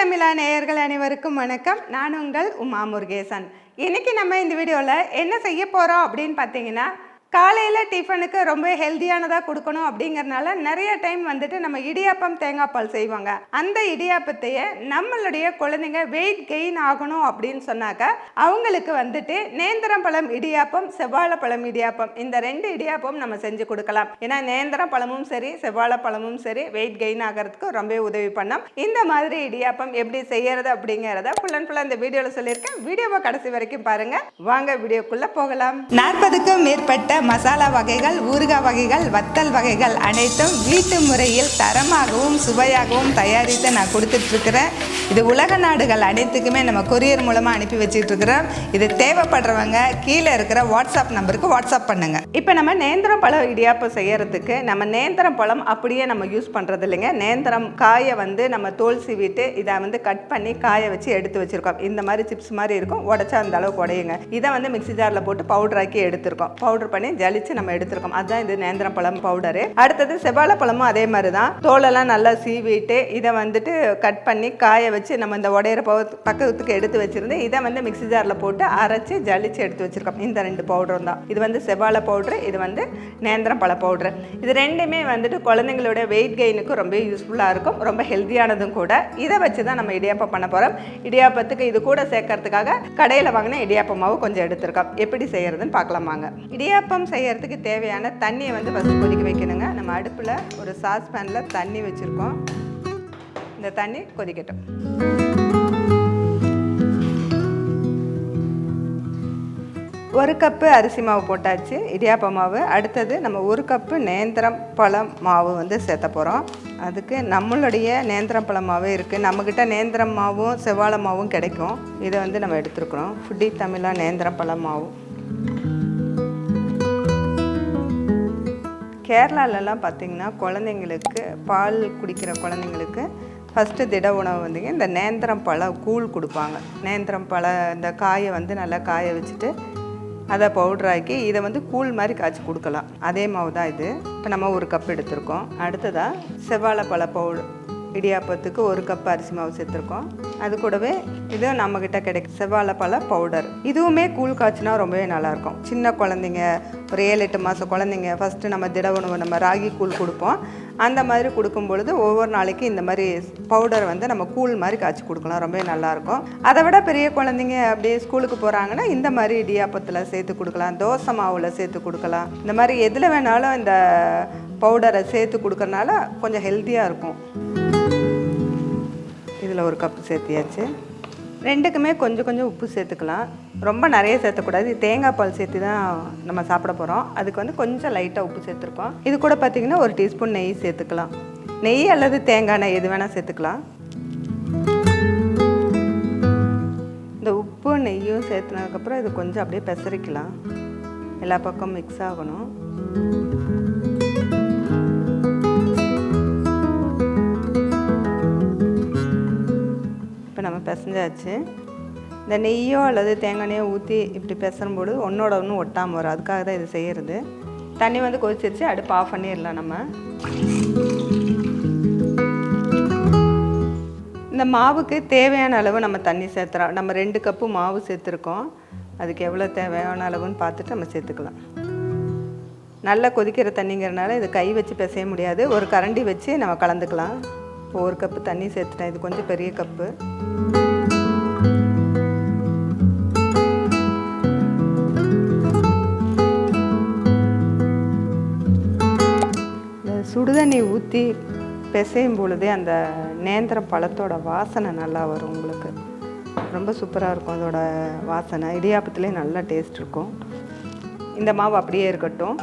தமிழா நேயர்கள் அனைவருக்கும் வணக்கம். நான் உங்கள் உமா முருகேசன். இன்னைக்கு நம்ம இந்த வீடியோவில் என்ன செய்ய போகிறோம் அப்படின்னு பார்த்தீங்கன்னா காலையில் டிஃபனுக்கு ரொம்ப ஹெல்த்தியானதாக கொடுக்கணும் அப்படிங்கிறனால நிறைய டைம் வந்துட்டு நம்ம இடியாப்பம் தேங்காய் பால் செய்வாங்க. அந்த இடியாப்பத்தையே நம்மளுடைய குழந்தைங்க வெயிட் கெயின் ஆகணும் அப்படின்னு சொன்னாக்க அவங்களுக்கு வந்துட்டு நேந்திரம் பழம் இடியாப்பம் செவ்வாழைப்பழம் இடியாப்பம் இந்த ரெண்டு இடியாப்பம் நம்ம செஞ்சு கொடுக்கலாம். ஏன்னா நேந்திரம் பழமும் சரி செவ்வாழைப்பழமும் சரி வெயிட் கெயின் ஆகிறதுக்கு ரொம்ப உதவி பண்ணோம். இந்த மாதிரி இடியாப்பம் எப்படி செய்யறது அப்படிங்கிறத ஃபுல் அண்ட் ஃபுல்லாக இந்த வீடியோவில் சொல்லியிருக்கேன். வீடியோவை கடைசி வரைக்கும் பாருங்கள் வாங்க வீடியோக்குள்ளே போகலாம். நாற்பதுக்கும் மேற்பட்ட மசாலா வகைகள் ஊறுகாய் வகைகள் வத்தல் வகைகள் அனைத்தும் வீட்டு முறையில் தரமாகவும் சுவையாகவும் தயாரித்து நான் கொடுத்துட்ருக்குறேன். இது உலக நாடுகள் அனைத்துக்குமே நம்ம கொரியர் மூலமாக அனுப்பி வச்சிட்ருக்கிறோம். இது தேவைப்படுறவங்க கீழே இருக்கிற வாட்ஸ்அப் நம்பருக்கு வாட்ஸ்அப் பண்ணுங்கள் இப்போ நம்ம நேந்திரம் பழம் இடியாப்பம் செய்யறதுக்கு நம்ம நேந்திரம் பழம் அப்படியே நம்ம யூஸ் பண்ணுறது இல்லைங்க. நேந்திரம் காயை வந்து நம்ம தோல் சீவிட்டு இதை வந்து கட் பண்ணி காய வச்சு எடுத்து வச்சுருக்கோம். இந்த மாதிரி சிப்ஸ் மாதிரி இருக்கும். உடச்சா அந்த அளவுக்கு உடையுங்க. இதை வந்து மிக்ஸி ஜாரில் போட்டு பவுடர் ஆக்கி எடுத்திருக்கோம். பவுடர் பண்ணி ஜலிச்சு நம்ம எடுத்திருக்கோம். அதுதான் இது நேந்திரம் பழம் பவுடரு அடுத்தது செவ்வாழை பழமும் அதே மாதிரி தான் தோலெல்லாம் நல்லா சீவிட்டு இதை வந்துட்டு கட் பண்ணி காய வச்சு நம்ம இந்த உடையிற பவு பக்கத்துக்கு எடுத்து வச்சிருந்து இதை வந்து மிக்ஸி ஜாரில் போட்டு அரைச்சி ஜலிச்சு எடுத்து வச்சிருக்கோம். இந்த ரெண்டு பவுடரும் தான். இது வந்து செவ்வாழை பவுட்ரு இது வந்து நேந்திரம் பழ பவுட்ரு இது ரெண்டுமே வந்துட்டு குழந்தைங்களோட வெயிட் கெயினுக்கு ரொம்ப யூஸ்ஃபுல்லாக இருக்கும். ரொம்ப ஹெல்த்தியானதும் கூட. இதை வச்சு தான் நம்ம இடியாப்பம் பண்ண போகிறோம் இடியாப்பத்துக்கு இது கூட சேர்க்கறதுக்காக கடையில் வாங்கின இடியாப்ப மாவு கொஞ்சம் எடுத்திருக்கோம். எப்படி செய்யறதுன்னு பார்க்கலாமாங்க இடியாப்பம் செய்கிறதுக்கு தேவையான தண்ணியை வந்து ஃபஸ்ட் கொதிக்க வைக்கணுங்க. நம்ம அடுப்பில் ஒரு சாஸ் பேனில் தண்ணி வச்சுருக்கோம். இந்த தண்ணி கொதிக்கட்டும். ஒரு கப்பு அரிசி மாவு போட்டாச்சு இடியாப்ப மாவு. அடுத்தது நம்ம ஒரு கப்பு நேந்திரம் பழம் மாவு வந்து சேர்த்த போகிறோம் அதுக்கு நம்மளுடைய நேந்திரம் பழம் மாவு இருக்குது நம்மக்கிட்ட நேந்திரம் மாவும் செவ்வாழை மாவும் கிடைக்கும். இதை வந்து நம்ம எடுத்துருக்குறோம். ஃபுட்டி தமிழாக நேந்திரம் பழம் மாவு. கேரளாலலாம் பார்த்திங்கன்னா குழந்தைங்களுக்கு பால் குடிக்கிற குழந்தைங்களுக்கு ஃபஸ்ட்டு திட உணவு வந்துங்க இந்த நேந்திரம் பழம் கூழ் கொடுப்பாங்க. நேந்திரம் பழ இந்த காயை வந்து நல்லா காய வச்சுட்டு அதை பவுட்ராக்கி இதை வந்து கூழ் மாதிரி காய்ச்சி கொடுக்கலாம். அதே மாவு தான் இது. இப்போ நம்ம ஒரு கப் எடுத்திருக்கோம். அடுத்ததாக செவ்வாழைப்பழ பவுடர் இடியாப்பத்துக்கு ஒரு கப் அரிசி மாவு சேர்த்துருக்கோம். அது கூடவே இது நம்மக்கிட்ட கிடைக்கும் செவ்வாழைப்பழ பவுடர் இதுவுமே கூழ் காய்ச்சினா ரொம்பவே நல்லாயிருக்கும். சின்ன குழந்தைங்க ஒரு ஏழு எட்டு மாதம் குழந்தைங்க ஃபஸ்ட்டு நம்ம திட உணவு நம்ம ராகி கூழ் கொடுப்போம். அந்த மாதிரி கொடுக்கும் பொழுது ஒவ்வொரு நாளைக்கு இந்த மாதிரி பவுடர் வந்து நம்ம கூழ் மாதிரி காய்ச்சி கொடுக்கலாம். ரொம்பவே நல்லாயிருக்கும். அதை விட பெரிய குழந்தைங்க அப்படியே ஸ்கூலுக்கு போகிறாங்கன்னா இந்த மாதிரி இடியாப்பத்தில் சேர்த்து கொடுக்கலாம். தோசை மாவில் சேர்த்து கொடுக்கலாம். இந்த மாதிரி எதில் வேணாலும் இந்த பவுடரை சேர்த்து கொடுக்கறனால கொஞ்சம் ஹெல்த்தியாக இருக்கும். இதில் ஒரு கப்பு சேர்த்தியாச்சு. ரெண்டுக்குமே கொஞ்சம் கொஞ்சம் உப்பு சேர்த்துக்கலாம். ரொம்ப நிறைய சேர்த்தக்கூடாது. தேங்காய் பால் சேர்த்து தான் நம்ம சாப்பிட போகிறோம் அதுக்கு வந்து கொஞ்சம் லைட்டாக உப்பு சேர்த்துருக்கோம். இது கூட பார்த்திங்கன்னா ஒரு டீஸ்பூன் நெய் சேர்த்துக்கலாம். நெய் அல்லது தேங்காய் எண்ணெய் எது வேணால் சேர்த்துக்கலாம். இந்த உப்பு நெய்யும் சேர்த்துனதுக்கப்புறம் இது கொஞ்சம் அப்படியே பெசரிக்கலாம். எல்லா பக்கம் மிக்ஸ் ஆகணும். பிசைஞ்சாச்சு. இந்த நெய்யோ அல்லது தேங்காயோ ஊற்றி இப்படி பிசறும்போது ஒன்றோட ஒன்று ஒட்டாமல் வரும். அதுக்காக தான் இது செய்கிறது தண்ணி வந்து கொதிச்சிருச்சு. அடுப்பு ஆஃப் பண்ணிடலாம் நம்ம. இந்த மாவுக்கு தேவையான அளவு நம்ம தண்ணி சேர்த்துறோம் நம்ம ரெண்டு கப்பு மாவு சேர்த்துருக்கோம். அதுக்கு எவ்வளோ தேவையான அளவுன்னு பார்த்துட்டு நம்ம சேர்த்துக்கலாம். நல்லா கொதிக்கிற தண்ணிங்கிறனால இது கை வச்சு பிசைய முடியாது. ஒரு கரண்டி வச்சு நம்ம கலந்துக்கலாம். இப்போ ஒரு கப்பு தண்ணி சேர்த்துட்டேன். இது கொஞ்சம் பெரிய கப்பு இந்த சுடுதண்ணி ஊற்றி பிசையும் பொழுதே அந்த நேந்திரம் பழத்தோட வாசனை நல்லா வரும் உங்களுக்கு. ரொம்ப சூப்பராக இருக்கும் அதோட வாசனை. இடியாப்பத்துலேயே நல்லா டேஸ்ட் இருக்கும். இந்த மாவு அப்படியே இருக்கட்டும்.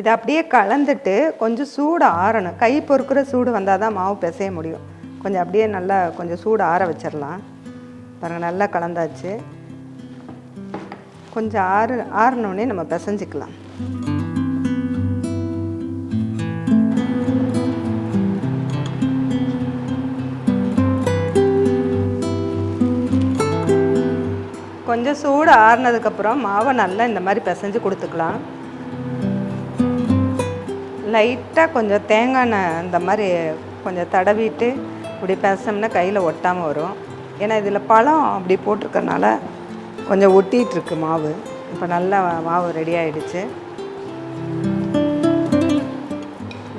இதை அப்படியே கலந்துட்டு கொஞ்சம் சூடு ஆறணும். கை பொறுக்கிற சூடு வந்தால் தான் மாவு பிசைய முடியும். கொஞ்சம் அப்படியே நல்லா கொஞ்சம் சூடு ஆற வச்சிடலாம் பாருங்கள் நல்லா கலந்தாச்சு. கொஞ்சம் ஆறு ஆறினோடனே நம்ம பிசைஞ்சிக்கலாம். கொஞ்சம் சூடு ஆறுனதுக்கப்புறம் மாவை நல்லா இந்த மாதிரி பிசைஞ்சு கொடுத்துக்கலாம். லைட்டாக கொஞ்சம் தேங்காய் எண்ணெய் இந்த மாதிரி கொஞ்சம் தடவிட்டு இப்படி பேசினோம்னா கையில் ஒட்டாமல் வரும். ஏன்னா இதில் பழம் அப்படி போட்டிருக்கறனால கொஞ்சம் ஒட்டிகிட்ருக்கு மாவு. இப்போ நல்லா மாவு ரெடி ஆகிடுச்சு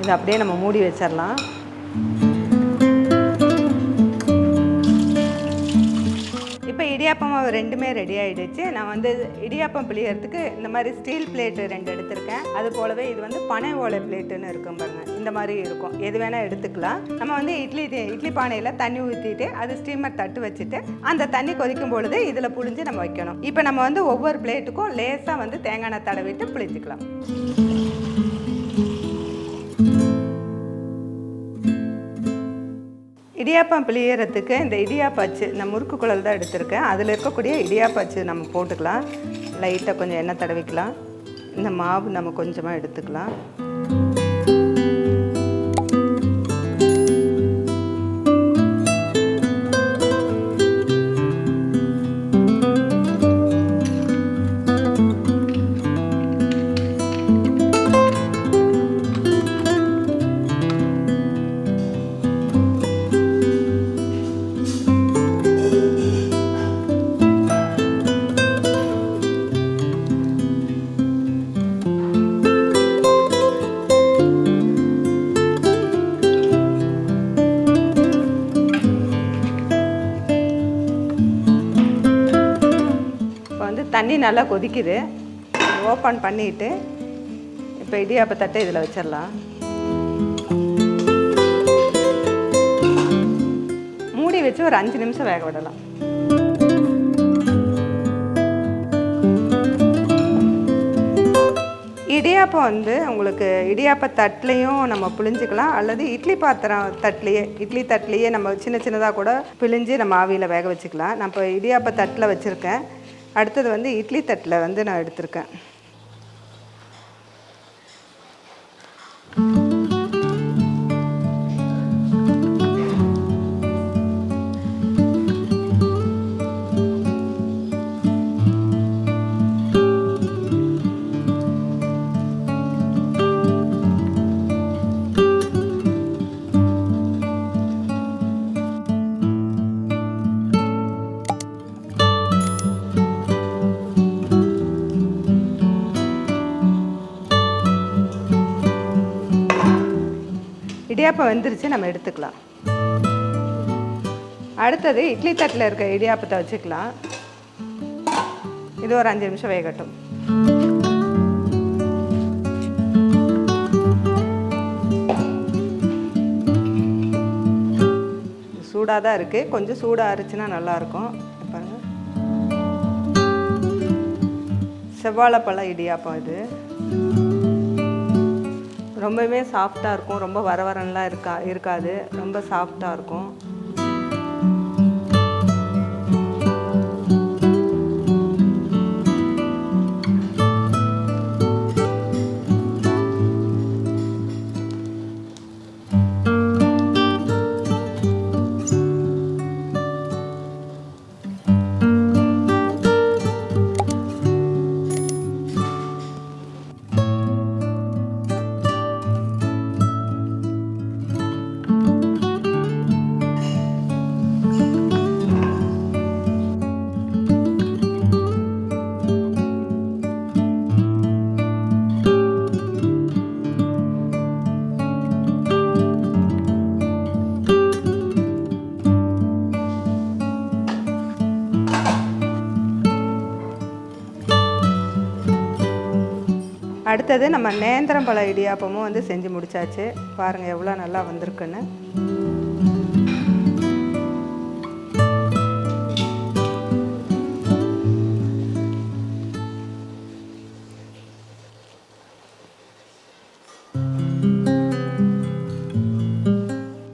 இதை அப்படியே நம்ம மூடி வச்சிடலாம். இப்போ இடியாப்பம் மாவு ரெண்டுமே ரெடி ஆகிடுச்சு நான் வந்து இடியாப்பம் பிழியறதுக்கு இந்த மாதிரி ஸ்டீல் பிளேட்டு ரெண்டு எடுத்திருக்கேன். அது போலவே இது வந்து பனை ஓலை பிளேட்டுன்னு இருக்கும் பாருங்க. இந்த மாதிரி இருக்கும். எது வேணால் எடுத்துக்கலாம். நம்ம வந்து இட்லி இட்லி பானையில் தண்ணி ஊற்றிட்டு அது ஸ்டீமர் தட்டு வச்சுட்டு அந்த தண்ணி கொதிக்கும் பொழுது இதில் புழிஞ்சு நம்ம வைக்கணும். இப்போ நம்ம வந்து ஒவ்வொரு பிளேட்டுக்கும் லேசாக வந்து தேங்காய் எண்ணெய் தடவிட்டு புளிஞ்சிக்கலாம் இடியாப்பம் பிழியறதுக்கு இந்த இடியாப்பாச்சு இந்த முறுக்கு குழல் தான் எடுத்திருக்கேன். அதில் இருக்கக்கூடிய இடியாப்பாச்சு நம்ம போட்டுக்கலாம். லைட்டாக கொஞ்சம் எண்ணெய் தடவிக்கலாம். இந்த மாவு நம்ம கொஞ்சமாக எடுத்துக்கலாம். நல்லா கொதிக்குது. ஓப்பன் பண்ணிட்டு இப்போ இடியாப்ப தட்டை இதில் வச்சிடலாம். மூடி வச்சு ஒரு அஞ்சு நிமிஷம் வேக விடலாம். இடியாப்பம் வந்து உங்களுக்கு இடியாப்ப தட்டுலையும் நம்ம புழிஞ்சிக்கலாம். அல்லது இட்லி பாத்திரம் தட்டுலையே இட்லி தட்டுலையே நம்ம சின்ன சின்னதாக கூட பிழிஞ்சு நம்ம ஆவியில் வேக வச்சுக்கலாம். நான் இப்போ இடியாப்ப தட்டில் வச்சுருக்கேன். அடுத்தது வந்து இட்லி தட்டில் வந்து நான் எடுத்திருக்கேன். இடியாப்பம் வெந்துருச்சு நம்ம எடுத்துக்கலாம். அடுத்தது இட்லி தட்டில் இருக்க இடியாப்பத்தை வச்சுக்கலாம். இது ஒரு அஞ்சு நிமிஷம் வேகட்டும். சூடாக தான் இருக்குது கொஞ்சம் சூடாக அரிச்சுன்னா நல்லாயிருக்கும். பாருங்கள் செவ்வாழைப்பழம் இடியாப்பம் இது. ரொம்பவே சாஃப்டாக இருக்கும். ரொம்ப வரவரன்லாம் இருக்கா இருக்காது. ரொம்ப சாஃப்டாக இருக்கும். அடுத்தது நம்ம நேந்திரம் பழ இடியாப்பமும் வந்து செஞ்சு முடிச்சாச்சு. பாருங்கள் எவ்வளோ நல்லா வந்திருக்குன்னு.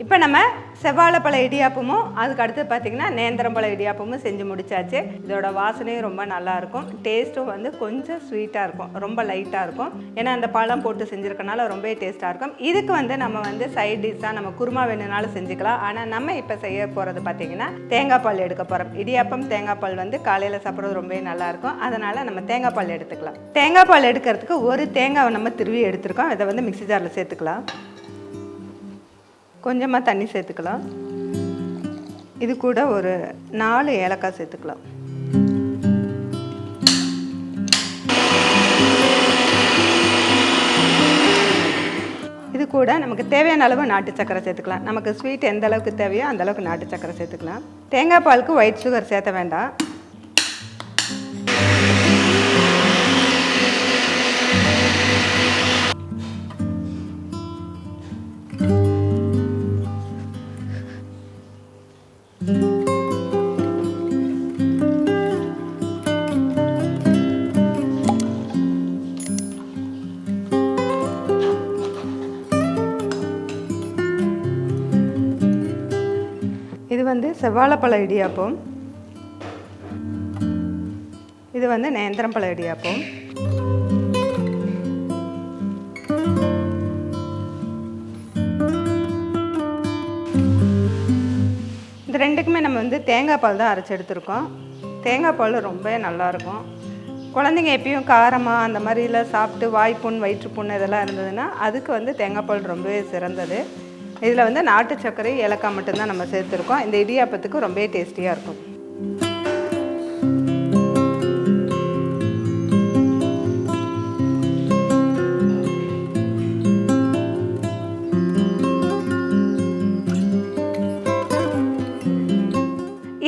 இப்போ நம்ம செவ்வாழைப்பழ இடியாப்பமும் அதுக்கு அடுத்து பார்த்தீங்கன்னா நேந்திரம்பழ இடியாப்பமும் செஞ்சு முடிச்சாச்சு. இதோட வாசனையும் ரொம்ப நல்லா இருக்கும். டேஸ்ட்டும் வந்து கொஞ்சம் ஸ்வீட்டாக இருக்கும். ரொம்ப லைட்டாக இருக்கும். ஏன்னா அந்த பழம் போட்டு செஞ்சுருக்கனால ரொம்பவே டேஸ்ட்டாக இருக்கும். இதுக்கு வந்து நம்ம வந்து சைட் டிஷ்ஷாக நம்ம குருமா வேணும்னாலும் செஞ்சுக்கலாம். ஆனால் நம்ம இப்போ செய்ய போகிறது பார்த்தீங்கன்னா தேங்காய் பால் எடுக்க போகிறோம் இடியாப்பம் தேங்காய் பால் வந்து காலையில் சாப்பிட்றது ரொம்பவே நல்லா இருக்கும். அதனால் நம்ம தேங்காய் பால் எடுத்துக்கலாம். தேங்காய் பால் எடுக்கிறதுக்கு ஒரு தேங்காவை நம்ம திருவி எடுத்துருக்கோம். இதை வந்து மிக்ஸி ஜாரில் சேர்த்துக்கலாம். கொஞ்சமாக தண்ணி சேர்த்துக்கலாம். இது கூட ஒரு நாலு ஏலக்காய் சேர்த்துக்கலாம். இது கூட நமக்கு தேவையான அளவு நாட்டு சக்கரை சேர்த்துக்கலாம். நமக்கு ஸ்வீட் எந்த அளவுக்கு தேவையோ அந்த அளவுக்கு நாட்டு சக்கரை சேர்த்துக்கலாம். தேங்காய் பாலுக்கு ஒயிட் சுகர் சேர்த்த வேண்டாம். வந்து செவ்வாழைப்பழ இடியாப்பம். இது வந்து நேந்திரம்பழ இடியாப்பம். இந்த ரெண்டுக்குமே நம்ம வந்து தேங்காய் பால் தான் அரைச்சி எடுத்திருக்கோம். தேங்காய் பால் ரொம்ப நல்லாயிருக்கும். குழந்தைங்க எப்பயும் காரமாக அந்த மாதிரிலாம் சாப்பிட்டு வாய்ப்புண் வயிற்றுப்புண் இதெல்லாம் இருந்ததுன்னா அதுக்கு வந்து தேங்காய் பால் ரொம்பவே சிறந்தது. இதில் வந்து நாட்டு சர்க்கரை ஏலக்காய் மட்டும்தான் நம்ம சேர்த்துருக்கோம். இந்த இடியாப்பத்துக்கு ரொம்பவே டேஸ்டியாக இருக்கும்.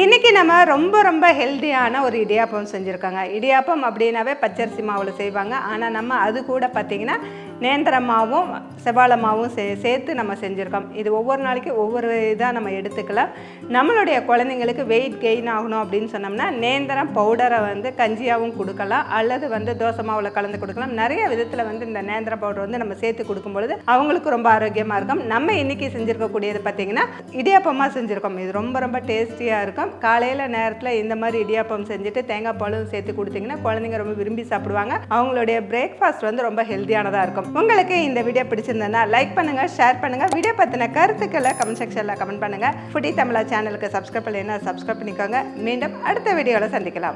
இன்னைக்கு நம்ம ரொம்ப ரொம்ப ஹெல்த்தியான ஒரு இடியாப்பம் செஞ்சுருக்காங்க. இடியாப்பம் அப்படின்னாவே பச்சரிசி மாவில் செய்வாங்க. ஆனால் நம்ம அது கூட பார்த்திங்கன்னா நேந்திரமாவும் செவாளமாவும் சே சேர்த்து நம்ம செஞ்சுருக்கோம். இது ஒவ்வொரு நாளைக்கு ஒவ்வொரு இதாக நம்ம எடுத்துக்கலாம். நம்மளுடைய குழந்தைங்களுக்கு வெயிட் கெயின் ஆகணும் அப்படின்னு சொன்னோம்னா நேந்திரம் பவுடரை வந்து கஞ்சியாகவும் கொடுக்கலாம். அல்லது வந்து தோசை மாவில் கலந்து கொடுக்கலாம். நிறைய விதத்தில் வந்து இந்த நேந்திர பவுடர் வந்து நம்ம சேர்த்து கொடுக்கும் பொழுது அவங்களுக்கு ரொம்ப ஆரோக்கியமாக இருக்கும். நம்ம இன்னைக்கு செஞ்சுருக்கக்கூடியது பார்த்திங்கன்னா இடியாப்பமாக செஞ்சுருக்கோம். இது ரொம்ப ரொம்ப டேஸ்டியாக இருக்கும். காலையில் நேரத்தில் இந்த மாதிரி இடியாப்பம் செஞ்சுட்டு தேங்காய் பாலும் சேர்த்து கொடுத்தீங்கன்னா குழந்தைங்க ரொம்ப விரும்பி சாப்பிடுவாங்க. அவங்களுடைய பிரேக்ஃபாஸ்ட் வந்து ரொம்ப ஹெல்த்தியானதாக இருக்கும். உங்களுக்கு இந்த வீடியோ பிடிச்சிருந்ததுன்னா லைக் பண்ணுங்கள் ஷேர் பண்ணுங்கள் வீடியோ பற்றின கருத்துக்களை கமெண்ட் செக்ஷனில் கமெண்ட் பண்ணுங்கள் ஃபுடி தமிழா சேனலுக்கு சப்ஸ்கிரைப் பண்ணினா சப்ஸ்கிரைப் பண்ணிக்கோங்க. மீண்டும் அடுத்த வீடியோவில் சந்திக்கலாம்.